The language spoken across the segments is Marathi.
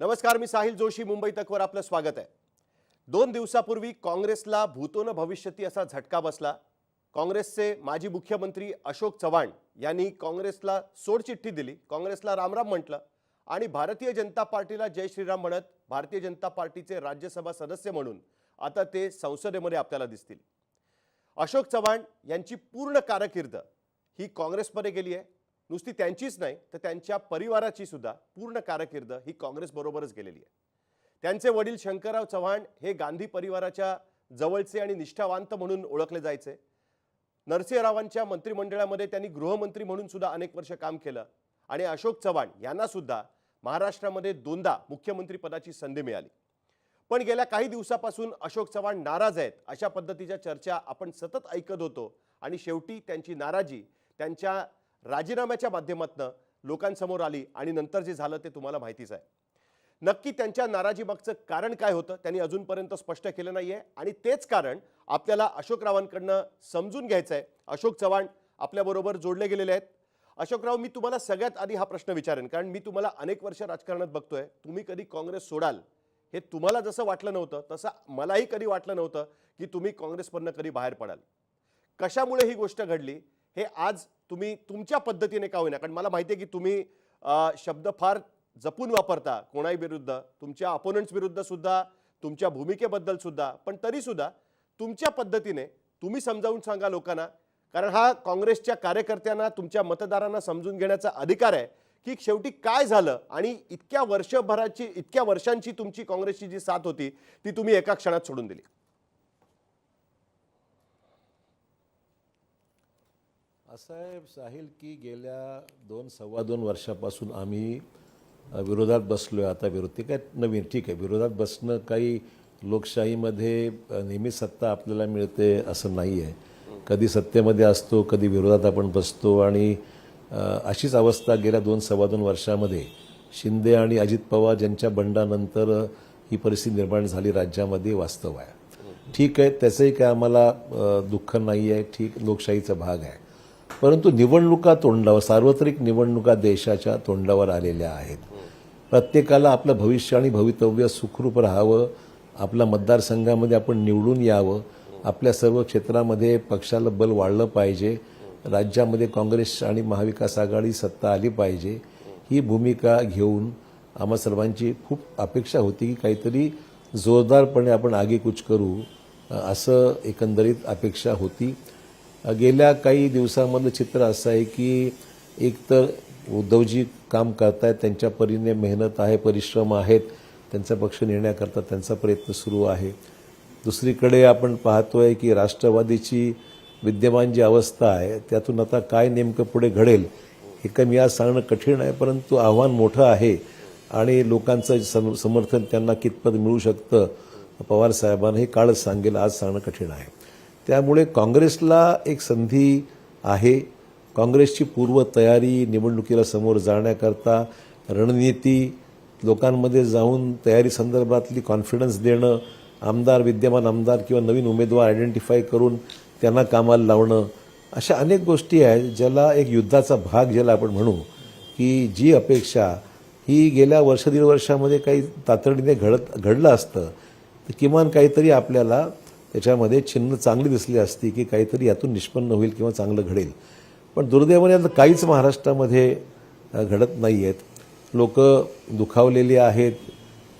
नमस्कार मी साहिल जोशी मुंबई तकवर आपलं स्वागत आहे. दोन दिवसापूर्वी काँग्रेसला भूतोन भविष्यती असा झटका बसला. काँग्रेसचे माजी मुख्यमंत्री अशोक चव्हाण यांनी काँग्रेसला सोडचिठ्ठी दिली. काँग्रेसला रामराम म्हटलं आणि भारतीय जनता पार्टीला जय श्रीराम म्हणत भारतीय जनता पार्टीचे राज्यसभा सदस्य म्हणून आता ते संसदेमध्ये आपल्याला दिसतील. अशोक चव्हाण यांची पूर्ण कारकीर्द ही काँग्रेसमध्ये गेली आहे. नुसती त्यांचीच नाही तर त्यांच्या परिवाराची सुद्धा पूर्ण कारकीर्द ही काँग्रेसबरोबरच गेलेली आहे. त्यांचे वडील शंकरराव चव्हाण हे गांधी परिवाराच्या जवळचे आणि निष्ठावांत म्हणून ओळखले जायचे. नरसिंहरावांच्या मंत्रिमंडळामध्ये त्यांनी गृहमंत्री म्हणून सुद्धा अनेक वर्ष काम केलं आणि अशोक चव्हाण यांना सुद्धा महाराष्ट्रामध्ये दोनदा मुख्यमंत्री पदाची संधी मिळाली. पण गेल्या काही दिवसापासून अशोक चव्हाण नाराज आहेत अशा पद्धतीच्या चर्चा आपण सतत ऐकत होतो आणि शेवटी त्यांची नाराजी त्यांच्या राजीनाम्याच्या माध्यमातून लोकांसमोर आली आणि नंतर जे झालं ते तुम्हाला माहितीच आहे. नक्की त्यांच्या नाराजीमागचं कारण काय होतं त्यांनी अजूनपर्यंत स्पष्ट केलं नाहीये आणि तेच कारण आपल्याला अशोकरावांकडनं समजून घ्यायचं आहे. अशोक चव्हाण आपल्याबरोबर जोडले गेलेले आहेत. अशोकराव मी तुम्हाला सगळ्यात आधी हा प्रश्न विचारेन कारण मी तुम्हाला अनेक वर्ष राजकारणात बघतोय. तुम्ही कधी काँग्रेस सोडाल हे तुम्हाला जसं वाटलं नव्हतं तसं मलाही कधी वाटलं नव्हतं की तुम्ही काँग्रेसमधनं कधी बाहेर पडाल. कशामुळे ही गोष्ट घडली? हे आज तुम्ही तुमच्या पद्धतीने का होईना? कारण मला माहिती आहे की तुम्ही शब्द फार जपून वापरता कोणाही विरुद्ध. तुमच्या अपोनंट्स विरुद्ध सुद्धा तुमच्या भूमिकेबद्दल सुद्धा. पण तरी सुद्धा तुमच्या पद्धतीने तुम्ही समजावून सांगा लोकांना. कारण हा काँग्रेसच्या कार्यकर्त्यांना तुमच्या मतदारांना समजून घेण्याचा अधिकार आहे की शेवटी काय झालं आणि इतक्या वर्षभराची इतक्या वर्षांची तुमची काँग्रेसची जी साथ होती ती तुम्ही एका क्षणात सोडून दिली. असं आहे साहिल की गेल्या दोन सव्वा दोन वर्षापासून आम्ही विरोधात बसलो आहे आता विरोध ते काय नवीन ठीक आहे. विरोधात बसणं काही लोकशाहीमध्ये नेहमी सत्ता आपल्याला मिळते असं नाही आहे कधी सत्तेमध्ये असतो कधी विरोधात आपण बसतो आणि अशीच अवस्था गेल्या दोन सव्वा दोन वर्षामध्ये. शिंदे आणि अजित पवार यांच्या बंडानंतर ही परिस्थिती निर्माण झाली राज्यामध्ये वास्तव आहे. ठीक आहे त्याचंही काय आम्हाला दुःख नाही आहे ठीक लोकशाहीचा भाग आहे. परंतु निवडणुका तोंडावर सार्वत्रिक निवडणुका देशाच्या तोंडावर आलेल्या आहेत. प्रत्येकाला आपलं भविष्य आणि भवितव्य सुखरूप राहावं आपल्या मतदारसंघामध्ये आपण निवडून यावं आपल्या सर्व क्षेत्रामध्ये पक्षाला बल वाढलं पाहिजे राज्यामध्ये काँग्रेस आणि महाविकास आघाडी सत्ता आली पाहिजे ही भूमिका घेऊन आम्हा सर्वांची खूप अपेक्षा होती की काहीतरी जोरदारपणे आपण आगेकूच करू असं एकंदरीत अपेक्षा होती. गेल्या काही दिवसामधलं चित्र असं आहे की एकतर उद्धवजी काम करतायत त्यांच्या परीने मेहनत आहे परिश्रम आहेत त्यांचा पक्ष नेण्याकरता त्यांचा प्रयत्न सुरू आहे. दुसरीकडे आपण पाहतोय की राष्ट्रवादीची विद्यमान जी अवस्था आहे त्यातून आता काय नेमकं पुढे घडेल हे काही मी आज सांगणं कठीण आहे परंतु आव्हान मोठं आहे आणि लोकांचं सम- समर्थन त्यांना कितपत मिळू शकतं पवार साहेबांना हे काळच सांगेल आज सांगणं कठीण आहे. त्यामुळे काँग्रेसला एक संधी आहे. काँग्रेसची पूर्वतयारी निवडणुकीला समोर जाण्याकरता रणनीती लोकांमध्ये जाऊन तयारी संदर्भातली कॉन्फिडन्स देणं आमदार विद्यमान आमदार किंवा नवीन उमेदवार आयडेंटिफाय करून त्यांना कामाला लावणं अशा अनेक गोष्टी आहेत ज्याला एक युद्धाचा भाग ज्याला आपण म्हणू की जी अपेक्षा ही गेल्या वर्ष दीड वर्षामध्ये काही तातडीने घडत घडलं असतं. तर किमान काहीतरी आपल्याला त्याच्यामध्ये चिन्ह चांगली दिसली असती की काहीतरी यातून निष्पन्न होईल किंवा चांगलं घडेल. पण दुर्दैवाने आता काहीच महाराष्ट्रामध्ये घडत नाही आहेत लोक दुखावलेली आहेत.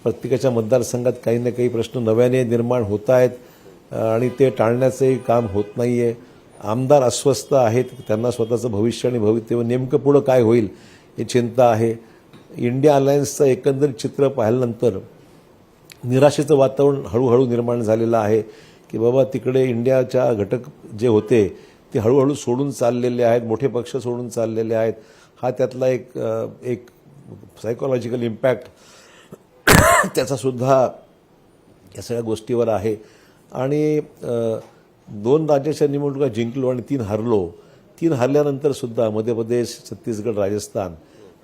प्रत्येकाच्या मतदारसंघात काही ना काही प्रश्न नव्याने निर्माण होत आहेत आणि ते टाळण्याचंही काम होत नाही आहे आमदार अस्वस्थ आहेत त्यांना स्वतःचं भविष्य आणि भवितव्य नेमकं पुढं काय होईल ही चिंता आहे. इंडिया अलायन्सचं एकंदरीत चित्र पाहिल्यानंतर निराशेचं वातावरण हळूहळू निर्माण झालेलं आहे. की बाबा तिकडे इंडियाच्या घटक जे होते ते हळूहळू सोडून चाललेले आहेत मोठे पक्ष सोडून चाललेले आहेत. हा त्यातला एक एक सायकोलॉजिकल इम्पॅक्ट त्याचासुद्धा या सगळ्या गोष्टीवर आहे. आणि दोन राज्याच्या निवडणुका जिंकलो आणि तीन हरलो तीन हरल्यानंतरसुद्धा मध्य प्रदेश छत्तीसगड राजस्थान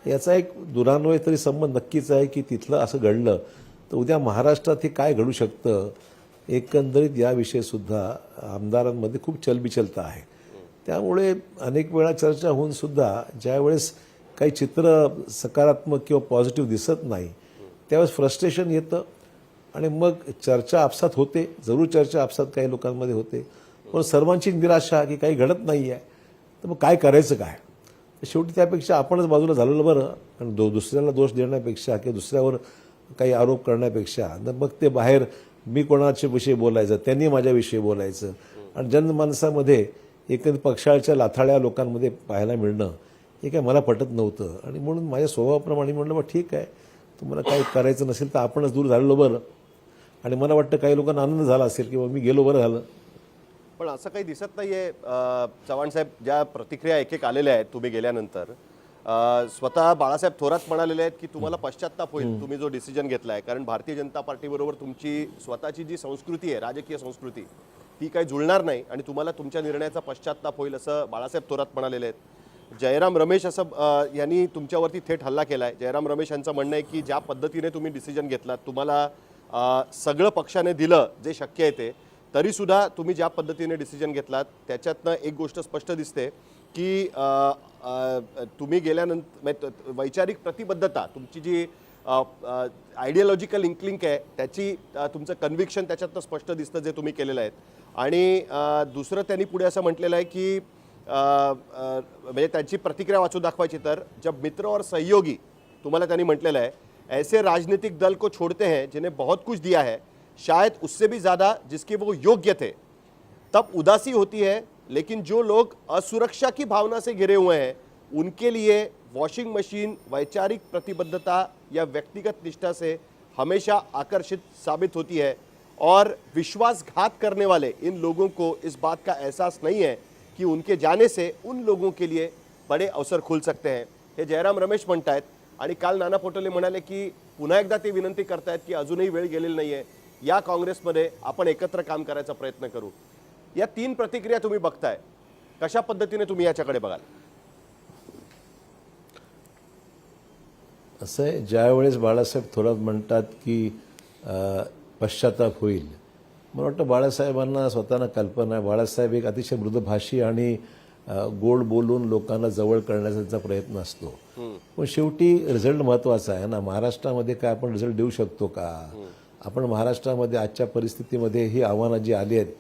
याचा एक दुरान्वय तरी संबंध नक्कीच आहे की तिथलं असं घडलं. तर उद्या महाराष्ट्रात हे काय घडू शकतं? एकंदरीत याविषयीसुद्धा आमदारांमध्ये खूप चलबिचलता आहे. त्यामुळे अनेक वेळा चर्चा होऊन सुद्धा ज्यावेळेस काही चित्र सकारात्मक किंवा पॉझिटिव्ह दिसत नाही त्यावेळेस फ्रस्ट्रेशन येतं आणि मग चर्चा आपसात होते. जरूर चर्चा आपसात काही लोकांमध्ये होते. पण सर्वांची निराशा की काही घडत नाही आहे तर मग काय करायचं काय? शेवटी त्यापेक्षा आपणच बाजूला झालेलं बरं. आणि दो दुसऱ्याला दोष देण्यापेक्षा किंवा दुसऱ्यावर काही आरोप करण्यापेक्षा मग ते बाहेर मी कोणाच्या विषयी बोलायचं? त्यांनी माझ्याविषयी बोलायचं. आणि जनमानसामध्ये एकंदर पक्षाच्या लाथाळ्या लोकांमध्ये पाहायला मिळणं हे काय मला पटत नव्हतं. आणि म्हणून माझ्या स्वभावाप्रमाणे म्हणलं मग ठीक आहे. तुम्हाला काही करायचं नसेल तर आपणच दूर झालेलो बरं. आणि मला वाटतं काही लोकांना आनंद झाला असेल किंवा मी गेलो बरं झालं. पण असं काही दिसत नाही आहे चव्हाण साहेब ज्या प्रतिक्रिया एक एक आलेल्या आहेत तुम्ही गेल्यानंतर स्वतः बाळासाहेब थोरात म्हणालेले आहेत की तुम्हाला पश्चाताप होईल तुम्ही जो डिसिजन घेतलाय. कारण भारतीय जनता पार्टीबरोबर तुमची स्वतःची जी संस्कृती आहे राजकीय संस्कृती ती काही जुळणार नाही आणि तुम्हाला तुमच्या निर्णयाचा पश्चाताप होईल असं बाळासाहेब थोरात म्हणालेले आहेत. जयराम रमेश असं यांनी तुमच्यावरती थेट हल्ला केलाय. जयराम रमेश यांचं म्हणणं आहे की ज्या पद्धतीने तुम्ही डिसिजन घेतलात तुम्हाला सगळं पक्षाने दिलं जे शक्य आहे ते तरी सुद्धा तुम्ही ज्या पद्धतीने डिसिजन घेतलात त्याच्यातनं एक गोष्ट स्पष्ट दिसते. की तुम्ही गेल्यानंतर म्हणजे वैचारिक प्रतिबद्धता तुमची जी आयडियोलॉजिकल इन्क्लिंक आहे त्याची तुमचं कन्व्हिक्शन त्याच्यातनं स्पष्ट दिसतं जे तुम्ही केलेलं आहे आणि दुसरं त्यांनी पुढे असं म्हटलेलं आहे की म्हणजे त्यांची प्रतिक्रिया वाचून दाखवायची तर जब मित्र और सहयोगी तुम्हाला त्यांनी म्हटलेलं आहे ऐसे राजनीतिक दल को छोड़ते हैं जिन्हें बहुत कुछ दिया है शायद उससे भी ज़्यादा जिसके वो योग्य थे। तब उदासी होती है लेकिन जो लोग असुरक्षा की भावना से घिरे हुए हैं उनके लिए वॉशिंग मशीन वैचारिक प्रतिबद्धता या व्यक्तिगत निष्ठा से हमेशा आकर्षित साबित होती है। और विश्वासघात करने वाले इन लोगों को इस बात का एहसास नहीं है कि उनके जाने से उन लोगों के लिए बड़े अवसर खुल सकते हैं। हे जयराम रमेश म्हणतायत आणि काल नाना पटोले म्हणाले की पुन्हा एकदा ते विनंती करतायत की अजूनही वेळ गेलेली नाहीये. या काँग्रेसमध्ये आपण एकत्र काम करायचा प्रयत्न करू. या तीन प्रतिक्रिया तुम्ही बघताय. कशा पद्धतीने तुम्ही याच्याकडे बघाल? असं आहे ज्यावेळेस बाळासाहेब थोरात म्हणतात की पश्चाताप होईल. मला वाटतं बाळासाहेबांना स्वतःला कल्पना आहे बाळासाहेब एक अतिशय मृदभाषी आणि गोड बोलून लोकांना जवळ करण्याचा प्रयत्न असतो. पण शेवटी रिझल्ट महत्त्वाचा आहे ना. महाराष्ट्रामध्ये काय आपण रिझल्ट देऊ शकतो का? आपण महाराष्ट्रामध्ये आजच्या परिस्थितीमध्ये ही आव्हानं जी आली आहेत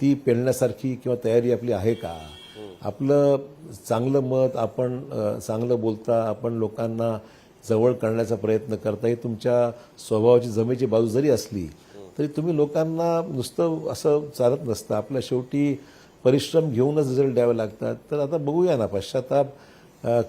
ती पेलण्यासारखी किंवा तयारी आपली आहे का? आपलं चांगलं मत आपण चांगलं बोलता आपण लोकांना जवळ करण्याचा प्रयत्न करता ही तुमच्या स्वभावाची जमेची बाजू जरी असली तरी तुम्ही लोकांना नुसतं असं चालत नसतं. आपल्या शेवटी परिश्रम घेऊनच रिझल्ट द्यावे लागतात. तर आता बघूया ना पश्चाताप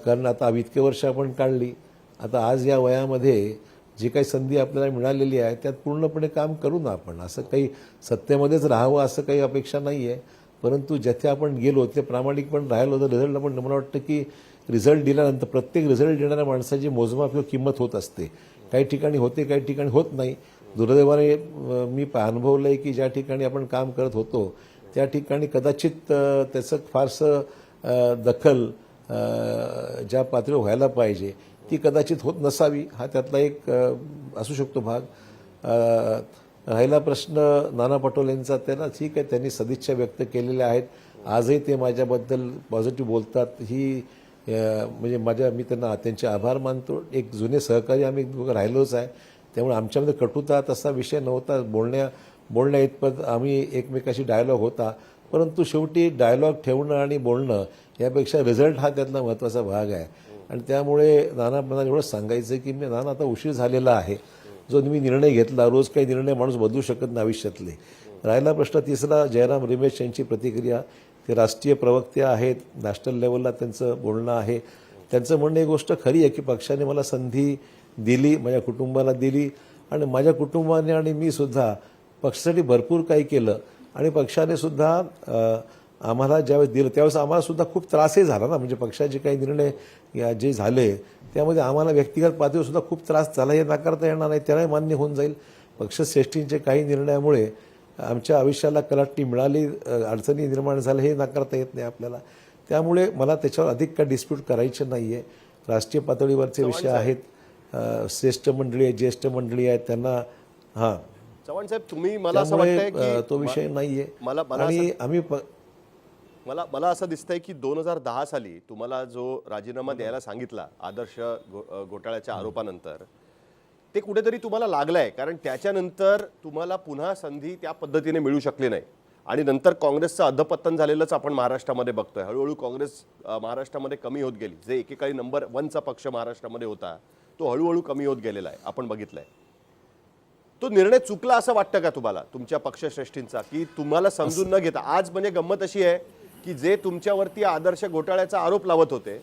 कारण. आता इतके वर्ष आपण काढली. आता आज या वयामध्ये जी काही संधी आपल्याला मिळालेली आहे त्यात पूर्णपणे काम करू ना आपण. असं काही सत्तेमध्येच राहावं असं काही अपेक्षा नाही आहे परंतु ज्याथे आपण गेलो ते प्रामाणिक पण राहिलो तर रिझल्ट आपण मला वाटतं की रिझल्ट दिल्यानंतर प्रत्येक रिझल्ट देणाऱ्या माणसाची मोजमाप किंवा किंमत होत असते. काही ठिकाणी होते काही ठिकाणी होत नाही. दुर्दैवाने मी अनुभवलं आहे की ज्या ठिकाणी आपण काम करत होतो त्या ठिकाणी कदाचित त्याचं फारसं दखल ज्या पातळीवर व्हायला पाहिजे ती कदाचित होत नसावी हा त्यातला एक असू शकतो भाग. राहिला प्रश्न नाना पटोलेंचा त्यांना ठीक आहे त्यांनी सदिच्छा व्यक्त केलेल्या आहेत. आजही ते माझ्याबद्दल पॉझिटिव्ह बोलतात. ही म्हणजे माझ्या मी त्यांना त्यांचे आभार मानतो. एक जुने सहकारी आम्ही राहिलोच आहे. त्यामुळे आमच्यामध्ये कटुता तसा विषय नव्हता. बोलण्या बोलण्या इतपत आम्ही एकमेकाशी डायलॉग होता. परंतु शेवटी डायलॉग ठेवणं आणि बोलणं यापेक्षा रिझल्ट हा त्यातला महत्त्वाचा भाग आहे. आणि त्यामुळे नाना मला एवढंच सांगायचं की मी नाना आता उशीर झालेला आहे. जो मी निर्णय घेतला रोज काही निर्णय माणूस बदलू शकत नाही आयुष्यातले. राहिला प्रश्न तिसरा जयराम रमेश यांची प्रतिक्रिया. ते राष्ट्रीय प्रवक्ते आहेत नॅशनल लेवलला त्यांचं बोलणं आहे. त्यांचं म्हणणं एक गोष्ट खरी आहे की पक्षाने मला संधी दिली माझ्या कुटुंबाला दिली. आणि माझ्या कुटुंबाने आणि मी सुद्धा पक्षासाठी भरपूर काही केलं. आणि पक्षाने सुद्धा आम्हाला ज्यावेळेस दिलं त्यावेळेस आम्हाला सुद्धा खूप त्रासही झाला ना. म्हणजे पक्षाचे काही निर्णय या जे झाले त्यामध्ये आम्हाला व्यक्तिगत पातळीवर सुद्धा खूप त्रास झाला. हे नाकारता येणार नाही त्यालाही मान्य होऊन जाईल. पक्षश्रेष्ठींचे काही निर्णयामुळे आमच्या आयुष्याला कलाटणी मिळाली अडचणी निर्माण झाल्या हे नाकारता येत नाही आपल्याला. त्यामुळे मला त्याच्यावर अधिक काय डिस्प्यूट करायचे नाही आहे राष्ट्रीय पातळीवरचे विषय आहेत. श्रेष्ठ मंडळी आहेत ज्येष्ठ मंडळी आहेत त्यांना हां. चव्हाण साहेब तुम्ही मला असं तो विषय नाहीये. मला मला आणि आम्ही मला मला असं दिसतंय की दोन हजार दहा साली तुम्हाला जो राजीनामा द्यायला सांगितला आदर्श अ, घोटाळ्याच्या आरोपानंतर ते कुठेतरी तुम्हाला लागलंय. कारण त्याच्यानंतर तुम्हाला पुन्हा संधी त्या पद्धतीने मिळू शकली नाही. आणि नंतर काँग्रेसचं अधपतन झालेलंच आपण महाराष्ट्रामध्ये बघतोय. हळूहळू काँग्रेस महाराष्ट्रामध्ये कमी होत गेली. जे एकेकाळी नंबर वनचा पक्ष महाराष्ट्रामध्ये होता तो हळूहळू कमी होत गेलेला आहे. आपण बघितलंय. तो निर्णय चुकला असं वाटतं का तुम्हाला तुमच्या पक्षश्रेष्ठींचा की तुम्हाला समजून न घेता? आज म्हणजे गंमत अशी आहे की जे तुमच्यावरती आदर्श घोटाळ्याचा आरोप लावत होते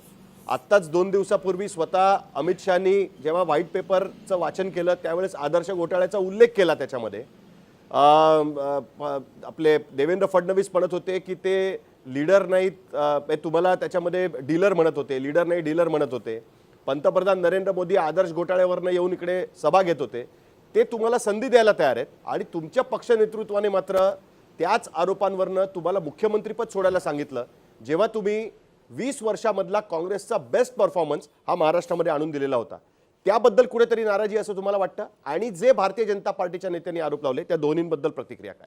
आत्ताच दोन दिवसापूर्वी स्वतः अमित शहानी जेव्हा व्हाईट पेपरचं वाचन केलं त्यावेळेस आदर्श घोटाळ्याचा उल्लेख केला त्याच्यामध्ये. आपले देवेंद्र फडणवीस म्हणत होते की ते लीडर नाहीत तुम्हाला त्याच्यामध्ये डीलर म्हणत होते लीडर नाही डीलर म्हणत होते. पंतप्रधान नरेंद्र मोदी आदर्श घोटाळ्यावरनं येऊन इकडे सभा घेत होते. ते तुम्हाला संधी द्यायला तयार आहेत आणि तुमच्या पक्ष नेतृत्वाने मात्र त्याच आरोपांवरनं तुम्हाला मुख्यमंत्रीपद सोडायला सांगितलं. जेव्हा तुम्ही वीस वर्षामधला काँग्रेसचा बेस्ट परफॉर्मन्स हा महाराष्ट्रामध्ये आणून दिलेला होता. त्याबद्दल कुठेतरी नाराजी असं तुम्हाला वाटतं? आणि जे भारतीय जनता पार्टीच्या नेत्यांनी आरोप लावले त्या दोन्हींबद्दल प्रतिक्रिया काय?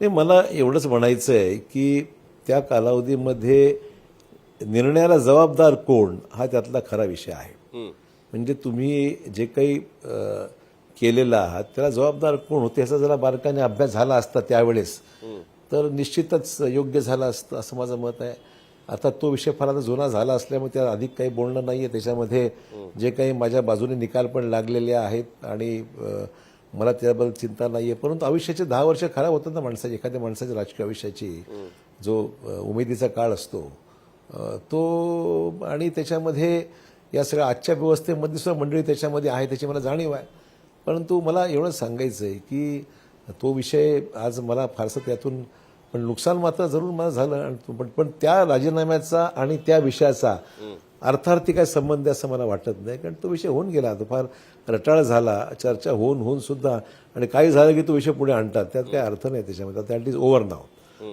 नाही मला एवढंच म्हणायचं आहे की त्या कालावधीमध्ये निर्णयाला जबाबदार कोण हा त्यातला खरा विषय आहे. म्हणजे तुम्ही जे काही केलेला आहात त्याला जबाबदार कोण होते याचा जरा बारकाने अभ्यास झाला असता त्यावेळेस. तर निश्चितच योग्य झाला असतं असं माझं मत आहे. आता तो विषय फार आता जुना झाला असल्यामुळे त्यात अधिक काही बोलणं नाही आहे त्याच्यामध्ये जे काही माझ्या बाजूने निकाल पण लागलेले आहेत आणि मला त्याबद्दल चिंता नाही आहे परंतु आयुष्याचे दहा वर्ष खराब होतात ना माणसाची एखाद्या माणसाच्या राजकीय आयुष्याची. जो उमेदीचा काळ असतो तो आणि त्याच्यामध्ये या सगळ्या आजच्या व्यवस्थेमध्ये सुद्धा मंडळी त्याच्यामध्ये आहे त्याची मला जाणीव आहे. परंतु मला एवढंच सांगायचं आहे की तो विषय आज मला फारसं त्यातून पण नुकसान मात्र जरूर मला झालं पण पण त्या राजीनाम्याचा आणि त्या विषयाचा अर्थार्थी काय संबंध आहे असं मला वाटत नाही. कारण तो विषय होऊन गेला. तो फार रटाळ झाला. चर्चा होऊन होऊन सुद्धा आणि काही झालं की तो विषय पुढे आणतात. त्यात काही अर्थ नाही त्याच्यामध्ये. That is over now.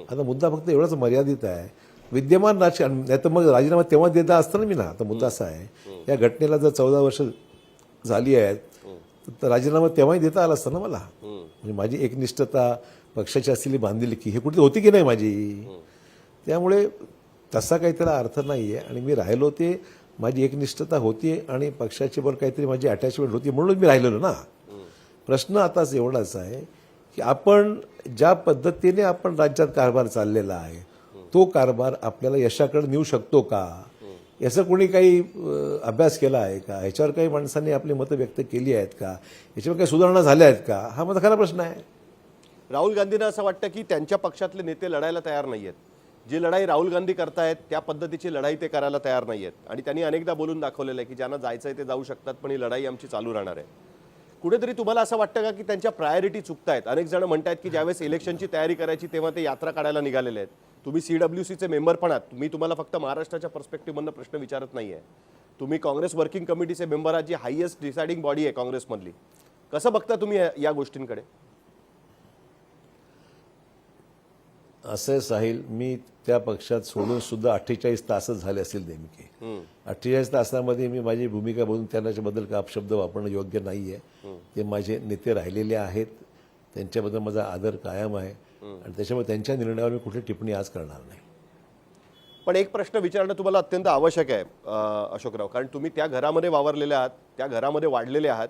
आता मुद्दा फक्त एवढाच मर्यादित आहे. विद्यमान राज नाही तर मग राजीनामा तेव्हा देता असताना मी ना आता मुद्दा असा आहे. या घटनेला जर चौदा वर्ष झाली आहेत तर राजीनामा तेव्हाही देता आला असतं ना मला. म्हणजे माझी एकनिष्ठता पक्षाची असलेली बांधिली की हे कुठे होती की नाही माझी? त्यामुळे तसा काही त्याला अर्थ नाही आहे आणि मी राहिलो ते माझी एकनिष्ठता होती आणि पक्षाची बरोबर काहीतरी माझी अटॅचमेंट होती म्हणून मी राहिलेलो ना. प्रश्न आताच एवढाच आहे की आपण ज्या पद्धतीने आपण राज्यात कारभार चाललेला आहे तो कारभार आपल्याला यशाकडे नेऊ शकतो का? याचा कोणी काही अभ्यास केला आहे का? ह्याच्यावर काही माणसांनी आपली मतं व्यक्त केली आहेत का? याच्यावर काही सुधारणा झाल्या आहेत का? हा माझा खरा प्रश्न आहे. राहुल गांधींना असं वाटतं की त्यांच्या पक्षातले नेते लढायला तयार नाही आहेत जी लढाई राहुल गांधी करतायत त्या पद्धतीची लढाई ते करायला तयार नाही आहेत आणि त्यांनी अनेकदा बोलून दाखवलेलं आहे की ज्यांना जायचं आहे ते जाऊ शकतात पण ही लढाई आमची चालू राहणार आहे. कुठेतरी तुम्हाला असं वाटतं का की त्यांच्या प्रायोरिटी चुकतायत? अनेक जण म्हणतायत की ज्यावेळेस इलेक्शनची तयारी करायची तेव्हा ते यात्रा काढायला निघालेले आहेत. तुम्ही सी सीडब्ल्यूसीचे मेंबर पण आहात. मी तुम्हाला फक्त महाराष्ट्राच्या पर्स्पेक्टिव्हमधनं प्रश्न विचारत नाहीये. तुम्ही काँग्रेस वर्किंग कमिटीचे मेंबर आहात जी हायएस्ट डिसाइडिंग बॉडी आहे काँग्रेसमधली. कसं बघता तुम्ही या गोष्टींकडे? असं साहिल मी त्या पक्षात सोडून सुद्धा अठ्ठेचाळीस तासच झाले असतील नेमके. अठ्ठेचाळीस तासामध्ये मी माझी भूमिका बोलून त्यांच्याबद्दल का अपशब्द वापरणं योग्य नाही आहे ते माझे नेते राहिलेले आहेत. त्यांच्याबद्दल माझा आदर कायम आहे. आणि त्याच्यामुळे त्यांच्या निर्णयावर मी कुठली टिप्पणी आज करणार नाही. पण एक प्रश्न विचारणं तुम्हाला अत्यंत आवश्यक आहे अशोकराव. कारण तुम्ही त्या घरामध्ये वावरलेले आहात त्या घरामध्ये वाढलेले आहात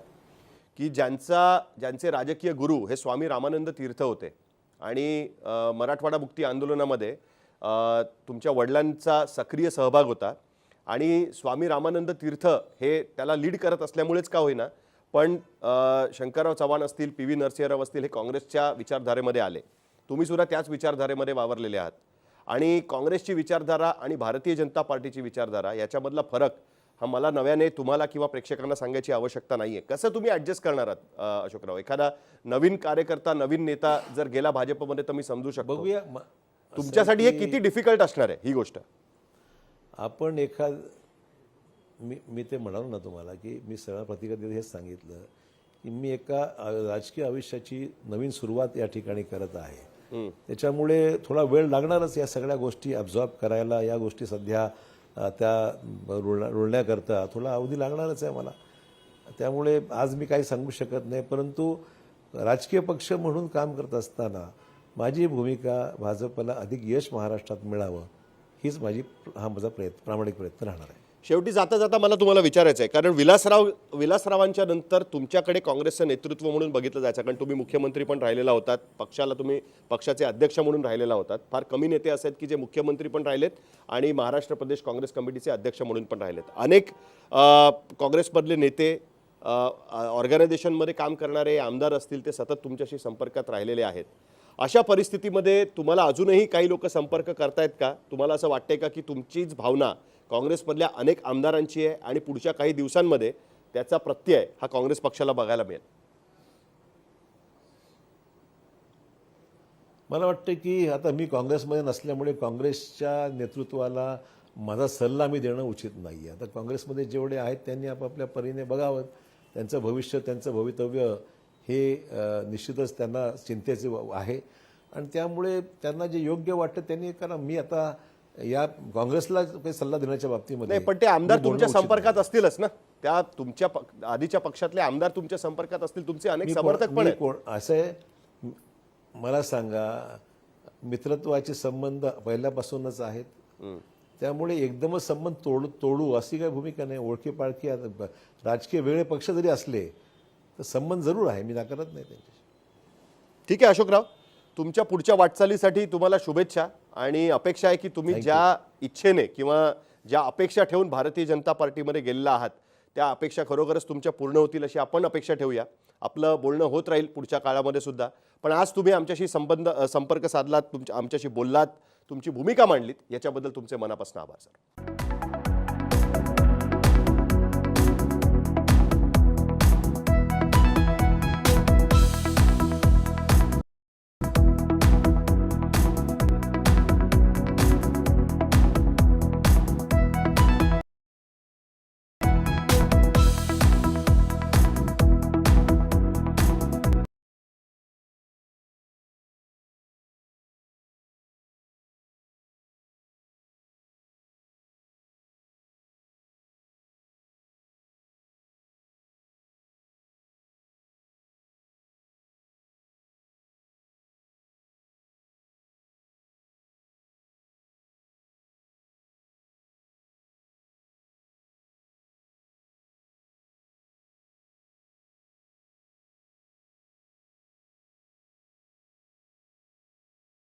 की ज्यांचा ज्यांचे राजकीय गुरु हे स्वामी रामानंद तीर्थ होते. आणि मराठवाडा मुक्ती आंदोलनामध्ये तुमच्या वडिलांचा सक्रिय सहभाग होता. आणि स्वामी रामानंद तीर्थ हे त्याला लीड करत असल्यामुळेच का होईना पण शंकरराव चव्हाण असतील पी व्ही नरसिंहराव असतील हे काँग्रेसच्या विचारधारेमध्ये आले. तुम्ही सुद्धा त्याच विचारधारेमध्ये वावरलेले आहात. आणि काँग्रेसची विचारधारा आणि भारतीय जनता पार्टीची विचारधारा याच्यामधला फरक हा मला नव्याने तुम्हाला किंवा प्रेक्षकांना सांगायची आवश्यकता नाहीये. कसं तुम्ही ऍडजस्ट करणार आहात अशोकराव? एखादा नवीन कार्यकर्ता नवीन नेता जर गेला भाजपमध्ये तर मी समजू शकतो. बघूया. म- तुमच्यासाठी हे किती डिफिकल्ट असणार आहे ही गोष्ट? आपण एखाद मी मी ते म्हणालो ना तुम्हाला की मी सगळ्या प्रतिक्रिया देत हेच सांगितलं की मी एका अ, राजकीय आयुष्याची नवीन सुरुवात या ठिकाणी करत आहे. त्याच्यामुळे थोडा वेळ लागणारच या सगळ्या गोष्टी अब्झॉर्ब करायला. या गोष्टी सध्या त्या रुळण्या रुळण्याकरता थोडा अवधी लागणारच आहे मला. त्यामुळे आज मी काही सांगू शकत नाही परंतु राजकीय पक्ष म्हणून काम करत असताना माझी भूमिका भाजपला अधिक यश महाराष्ट्रात मिळावं हीच माझी हा माझा प्रयत्न प्रामाणिक प्रयत्न राहणार आहे. शेवटी जाता जाता मला तुम्हाला विचारायचं आहे. कारण विलासराव विलासरावांच्या नंतर तुमच्याकडे काँग्रेसचं नेतृत्व म्हणून बघितलं जायचं. कारण तुम्ही मुख्यमंत्री पण राहिलेला होतात. पक्षाला तुम्ही पक्षाचे अध्यक्ष म्हणून राहिलेला होतात. फार कमी नेते असे आहेत की जे मुख्यमंत्री पण राहिलेत आणि महाराष्ट्र प्रदेश काँग्रेस कमिटीचे अध्यक्ष म्हणून पण राहिलेत. अनेक काँग्रेसमधले नेते ऑर्गनायझेशनमध्ये काम करणारे आमदार असतील ते सतत तुमच्याशी संपर्कात राहिलेले आहेत. अशा परिस्थितीमध्ये तुम्हाला अजूनही काही लोक संपर्क करतायत का? तुम्हाला असं वाटतंय का की तुमचीच भावना काँग्रेसमधल्या अनेक आमदारांची आहे आणि पुढच्या काही दिवसांमध्ये त्याचा प्रत्यय हा काँग्रेस पक्षाला बघायला मिळेल? मला वाटतं की आता मी काँग्रेसमध्ये नसल्यामुळे काँग्रेसच्या नेतृत्वाला माझा सल्ला मी देणं उचित नाही आहे आता काँग्रेसमध्ये जेवढे आहेत त्यांनी आपापल्या परीने बघावं. त्यांचं भविष्य त्यांचं भवितव्य हे निश्चितच त्यांना चिंतेचे आहे. आणि त्यामुळे त्यांना जे योग्य वाटतं त्यांनी कारण मी आता या काँग्रेसला काही सल्ला देण्याच्या बाबतीमध्ये पण ते आमदार तुमच्या संपर्कात असतीलच ना? त्या तुमच्या आधीच्या पक्षातले आमदार तुमच्या संपर्कात असतील तुमचे अनेक समर्थक पण कोण असं मला सांगा मित्रत्वाचे संबंध पहिल्यापासूनच आहेत. त्यामुळे एकदमच संबंध तोडू तोडू अशी काही भूमिका नाही. ओळखी पाळखी राजकीय वेगळे पक्ष जरी असले तर संबंध जरूर आहे मी नाकारत नाही त्यांच्याशी. ठीक आहे अशोकराव तुमच्या पुढच्या वाटचालीसाठी तुम्हाला शुभेच्छा आणि अपेक्षा आहे की तुम्ही ज्या इच्छेने किंवा ज्या अपेक्षा ठेवून भारतीय जनता पार्टीमध्ये गेलेला आहात त्या अपेक्षा खरोखरच तुमच्या पूर्ण होतील अशी आपण अपेक्षा ठेवूया. आपलं बोलणं होत राहील पुढच्या काळामध्ये सुद्धा. पण आज तुम्ही आमच्याशी संबंध संपर्क साधलात तुमच्या आमच्याशी बोललात तुमची भूमिका मांडलीत याच्याबद्दल तुमचे मनापासून आभार सर.